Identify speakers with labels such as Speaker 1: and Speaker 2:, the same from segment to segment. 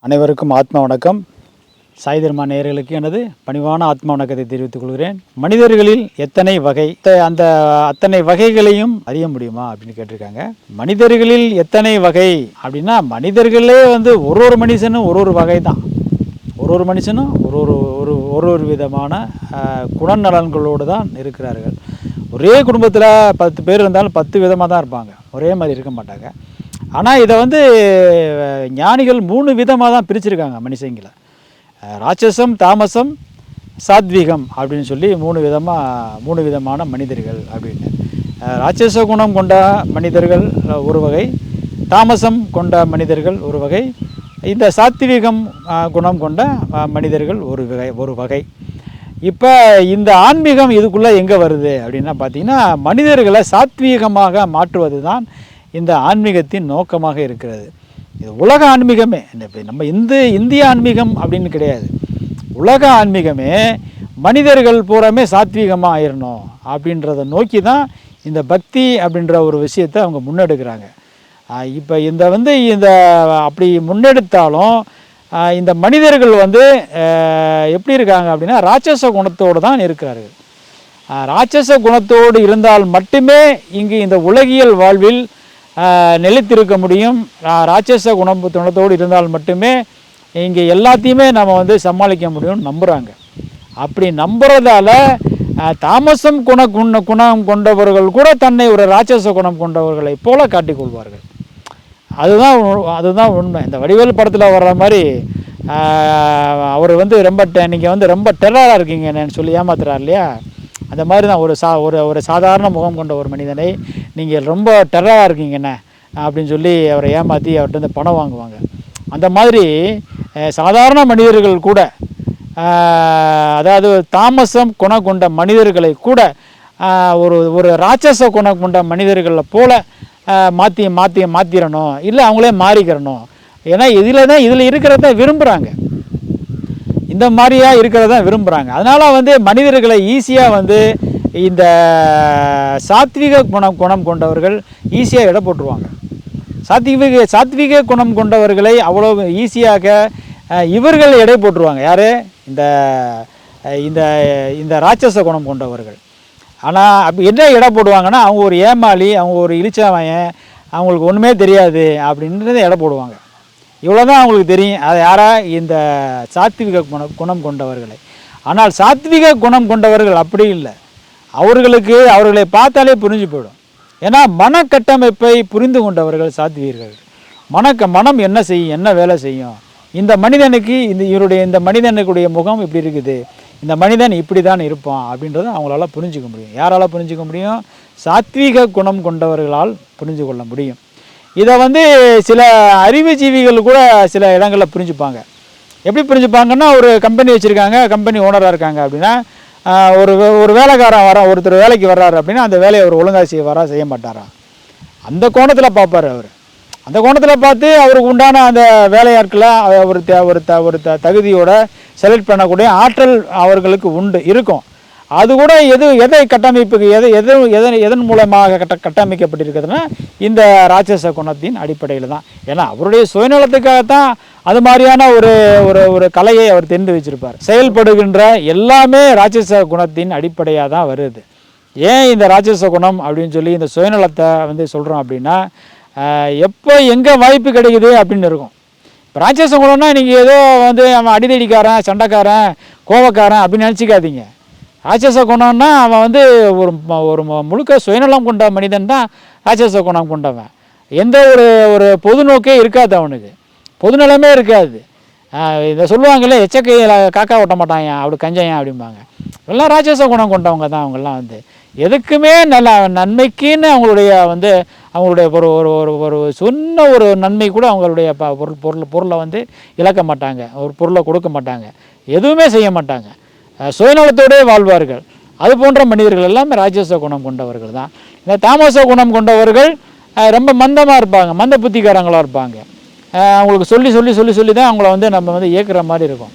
Speaker 1: அனைவருக்கும் ஆத்மா வணக்கம். சாய் தர்மா நேயர்களுக்கு எனது பணிவான ஆத்மா வணக்கத்தை தெரிவித்துக் கொள்கிறேன். மனிதர்களில் எத்தனை வகை த- அந்த அத்தனை வகைகளையும் அறிய முடியுமா அப்படின்னு கேட்டிருக்காங்க. மனிதர்களில் எத்தனை வகை அப்படின்னா மனிதர்களே வந்து ஒரு ஒரு மனுஷனும் ஒரு ஒரு வகை தான் ஒரு ஒரு மனுஷனும் ஒரு ஒரு ஒரு ஒரு ஒரு விதமான குணநலன்களோடு தான் இருக்கிறார்கள். ஒரே குடும்பத்தில் பத்து பேர் இருந்தாலும் பத்து விதமாக தான் இருப்பாங்க. ஒரே மாதிரி இருக்க மாட்டாங்க. ஆனால் இதை வந்து ஞானிகள் மூணு விதமாக தான் பிரிச்சிருக்காங்க மனுஷங்களை ராட்சசம் தாமசம் சாத்வீகம் அப்படின்னு சொல்லி மூணு விதமாக மூணு விதமான மனிதர்கள் அப்படின்னு. ராட்சச குணம் கொண்ட மனிதர்கள் ஒரு வகை. தாமசம் கொண்ட மனிதர்கள் ஒரு வகை. இந்த சாத்விகம் குணம் கொண்ட மனிதர்கள் ஒரு வகை ஒரு வகை. இப்போ இந்த ஆன்மீகம் இதுக்குள்ளே எங்கே வருது அப்படின்னா பார்த்தீங்கன்னா மனிதர்களை சாத்வீகமாக மாற்றுவது தான் இந்த ஆன்மீகத்தின் நோக்கமாக இருக்கிறது. இது உலக ஆன்மீகமே. நம்ம இந்து இந்திய ஆன்மீகம் அப்படின்னு கிடையாது. உலக ஆன்மீகமே மனிதர்கள் பூராமே சாத்வீகமாக ஆயிடணும் அப்படின்றத நோக்கி தான் இந்த பக்தி அப்படின்ற ஒரு விஷயத்தை அவங்க முன்னெடுக்கிறாங்க. இப்போ இந்த வந்து இந்த அப்படி முன்னெடுத்தாலும் இந்த மனிதர்கள் வந்து எப்படி இருக்காங்க அப்படின்னா ராட்சச குணத்தோடு தான் இருக்கிறார்கள். ராட்சச குணத்தோடு இருந்தால் மட்டுமே இங்கு இந்த உலகியல் வாழ்வில் நிலைத்திருக்க முடியும். ராட்சச குணம் துணத்தோடு இருந்தால் மட்டுமே இங்கே எல்லாத்தையுமே நம்ம வந்து சமாளிக்க முடியும்னு நம்புகிறாங்க அப்படி நம்புறதால தாமசம் குண குண குணம் கொண்டவர்கள் கூட தன்னை ஒரு ராட்சச குணம் கொண்டவர்களை போல காட்டிக்கொள்வார்கள் அதுதான் அதுதான் உண்மை. இந்த வடிவேல் படத்தில் வர்ற மாதிரி அவர் வந்து ரொம்ப நீங்கள் வந்து ரொம்ப டெரராக இருக்கீங்கன்னு சொல்லி ஏமாத்துறாரு இல்லையா? அந்த மாதிரி தான் ஒரு சா ஒரு ஒரு சாதாரண முகம் கொண்ட ஒரு மனிதனை நீங்கள் ரொம்ப டெரராக இருக்கீங்கண்ணே அப்படின்னு சொல்லி அவரை ஏமாற்றி அவர்கிட்ட இருந்து பணம் வாங்குவாங்க. அந்த மாதிரி சாதாரண மனிதர்கள் கூட அதாவது தாமசம் குணம் கொண்ட மனிதர்களை கூட ஒரு ஒரு ராட்சச குணம் கொண்ட மனிதர்களை போல் மாற்றி மாற்றி மாற்றிடணும் இல்லை அவங்களே மாறிக்கிறணும். ஏன்னா இதில் தான் இதில் இருக்கிறத விரும்புகிறாங்க இந்த மாதிரியா இருக்கிறத விரும்புகிறாங்க அதனால் வந்து மனிதர்களை ஈஸியாக வந்து இந்த சாத்விக குணம் குணம் கொண்டவர்கள் ஈஸியாக இட போட்டுருவாங்க. சாத்விக சாத்விக குணம் கொண்டவர்களை அவ்வளோ ஈஸியாக இவர்கள் எடை போட்டுருவாங்க. யார்? இந்த இந்த இந்த ராட்சச குணம் கொண்டவர்கள். ஆனால் அப்படி என்ன எடை போடுவாங்கன்னா அவங்க ஒரு ஏமாளி அவங்க ஒரு இழிச்சவன் அவங்களுக்கு ஒன்றுமே தெரியாது அப்படின்றத எடை போடுவாங்க. இவ்வளோ தான் அவங்களுக்கு தெரியும். அது யாரா? இந்த சாத்விக குணம் குணம் கொண்டவர்களை. ஆனால் சாத்விக குணம் கொண்டவர்கள் அப்படி இல்லை. அவர்களுக்கு அவர்களை பார்த்தாலே புரிஞ்சு போயிடும். ஏன்னா மனக்கட்டமைப்பை புரிந்து கொண்டவர்கள் சாத்வீர்கள் மனக்க மனம் என்ன செய்யும் என்ன வேலை செய்யும்? இந்த மனிதனுக்கு இந்த இவருடைய இந்த மனிதனுக்குடைய முகம் இப்படி இருக்குது. இந்த மனிதன் இப்படி தான் இருப்பான் அப்படின்றத அவங்களால புரிஞ்சுக்க முடியும். யாரால் புரிஞ்சுக்க முடியும்? சாத்வீக குணம் கொண்டவர்களால் புரிஞ்சு கொள்ள முடியும். இதை வந்து சில அறிவுஜீவிகள் கூட சில இடங்களில் புரிஞ்சுப்பாங்க. எப்படி புரிஞ்சுப்பாங்கன்னா ஒரு கம்பெனி வச்சுருக்காங்க கம்பெனி ஓனராக இருக்காங்க அப்படின்னா ஒரு வே- ஒரு வேலைக்காரன் வரான் ஒருத்தர் வேலைக்கு வர்றாரு அப்படின்னா அந்த வேலையை அவர் ஒழுங்கா செய்ய வரா செய்ய மாட்டாராம் அந்த கோணத்தில் பார்ப்பார் அவர். அந்த கோணத்தில் பார்த்து அவருக்கு உண்டான அந்த வேலையாட்களை ஒரு த ஒரு த ஒரு த தகுதியோட செலக்ட் பண்ணக்கூடிய ஆற்றல் அவர்களுக்கு உண்டு இருக்கும். அது கூட எது எதை கட்டமைப்புக்கு எதை எது எதன் எதன் மூலமாக கட்ட கட்டமைக்கப்பட்டிருக்கிறதுனா இந்த ராட்சச குணத்தின் அடிப்படையில் தான். ஏன்னா அவருடைய சுயநலத்துக்காகத்தான் அது மாதிரியான ஒரு ஒரு ஒரு கலையை அவர் தெரிந்து வச்சிருப்பார். செயல்படுகின்ற எல்லாமே ராட்சச குணத்தின் அடிப்படையாக தான் வருது. ஏன் இந்த ராட்சச குணம் அப்படின்னு சொல்லி இந்த சுயநலத்தை வந்து சொல்கிறோம் அப்படின்னா எப்போ எங்கே வாய்ப்பு கிடைக்குது அப்படின்னு இருக்கும். இப்போ ராட்சச குணம்னா நீங்கள் ஏதோ வந்து அவன் அடிதடிக்காரன் சண்டைக்காரன் கோவக்காரன் அப்படின்னு நினச்சிக்காதீங்க. ராட்சச குணம்னா அவன் வந்து ஒரு ஒரு முழுக்க சுயநலம் கொண்ட மனிதன் தான் ராட்சச குணம் கொண்டவன். எந்த ஒரு ஒரு பொது நோக்கே இருக்காது அவனுக்கு. பொதுநலமே இருக்காது. இதை சொல்லுவாங்களே எச்சக்கையில் காக்கா ஓட்ட மாட்டாங்க அப்படி கஞ்சையன் அப்படிம்பாங்க. எல்லாம் ராட்சச குணம் கொண்டவங்க தான் அவங்கெல்லாம் வந்து. எதுக்குமே நல்ல நன்மைக்குன்னு அவங்களுடைய வந்து அவங்களுடைய ஒரு ஒரு ஒரு ஒரு சொன்ன ஒரு நன்மை கூட அவங்களுடைய ப- பொருள் பொருள் பொருளை வந்து இழக்க மாட்டாங்க. ஒரு பொருளை கொடுக்க மாட்டாங்க. எதுவுமே செய்ய மாட்டாங்க. சுயநலத்தோடே வாழ்வார்கள். அது போன்ற மனிதர்கள் எல்லாமே ராட்சச குணம் கொண்டவர்கள் தான். இந்த தாமச குணம் கொண்டவர்கள் ரொம்ப மந்தமாக இருப்பாங்க. மந்த புத்திக்காரங்களாக இருப்பாங்க. அவங்களுக்கு சொல்லி சொல்லி சொல்லி சொல்லி தான் அவங்கள வந்து நம்ம வந்து இயக்குற மாதிரி இருக்கும்.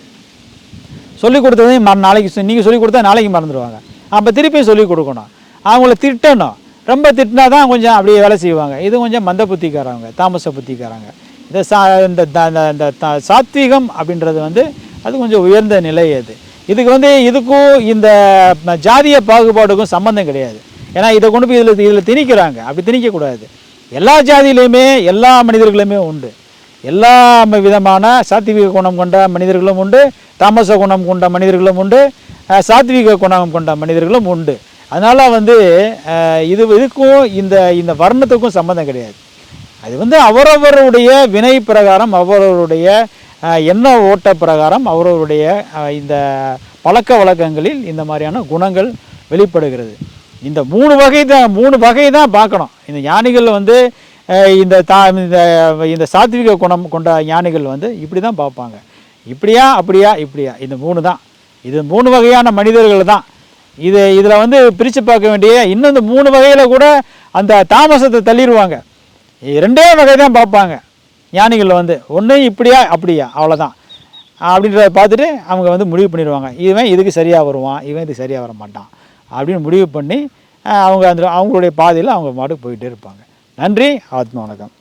Speaker 1: சொல்லிக் கொடுத்ததையும் மற நாளைக்கு நீங்கள் சொல்லிக் கொடுத்தா நாளைக்கு மறந்துடுவாங்க. அப்போ திருப்பி சொல்லிக் கொடுக்கணும். அவங்கள திட்டணும். ரொம்ப திட்டினா தான் கொஞ்சம் அப்படியே வேலை செய்வாங்க. இது கொஞ்சம் மந்த புத்திக்காரவங்க தாமச புத்திக்காரங்க. இந்த சா இந்த த- இந்த- இந்த த- சாத்வீகம் அப்படின்றது வந்து அது கொஞ்சம் உயர்ந்த நிலை அது. இதுக்கு வந்து இதுக்கும் இந்த ஜாதிய பாகுபாடுக்கும் சம்மந்தம் கிடையாது. ஏன்னா இதை கொண்டு போய் இதில் இதில் திணிக்கிறாங்க. அப்படி திணிக்கக்கூடாது. எல்லா ஜாதியிலையுமே எல்லா மனிதர்களுமே உண்டு. எல்லா விதமான சாத்விக குணம் கொண்ட மனிதர்களும் உண்டு தாமச குணம் கொண்ட மனிதர்களும் உண்டு சாத்விக குணம் கொண்ட மனிதர்களும் உண்டு. அதனால் வந்து இது இதுக்கும் இந்த இந்த வர்ணத்துக்கும் சம்மந்தம் கிடையாது. அது வந்து அவரவருடைய வினை பிரகாரம் அவரவருடைய எண்ண ஓட்ட பிரகாரம் அவரவருடைய இந்த பழக்க வழக்கங்களில் இந்த மாதிரியான குணங்கள் வெளிப்படுகிறது. இந்த மூணு வகை தான் மூணு வகை தான் பார்க்கணும். இந்த ஞானிகள் வந்து இந்த தா இந்த இந்த சாத்விக குணம் கொண்ட ஞானிகள் வந்து இப்படி தான் பார்ப்பாங்க. இப்படியா அப்படியா இப்படியா. இந்த மூணு தான். இது மூணு வகையான மனிதர்கள் தான். இது இதில் வந்து பிரித்து பார்க்க வேண்டிய இன்னும் இந்த மூணு வகையில் கூட அந்த தாமசத்தை தள்ளிடுவாங்க. ரெண்டே வகை தான் பார்ப்பாங்க ஞானிகள் வந்து. ஒன்று இப்படியா அப்படியா அவ்வளோதான் அப்படின்றத பார்த்துட்டு அவங்க வந்து முடிவு பண்ணிடுவாங்க. இவன் இதுக்கு சரியாக வருவான் இவன் இதுக்கு சரியாக வர மாட்டான் அப்படின்னு முடிவு பண்ணி அவங்க அந்த அவங்களுடைய பாதையில் அவங்க மாட்டுக்கு போயிட்டே இருப்பாங்க. நன்றி ஆத்மா வணக்கம்.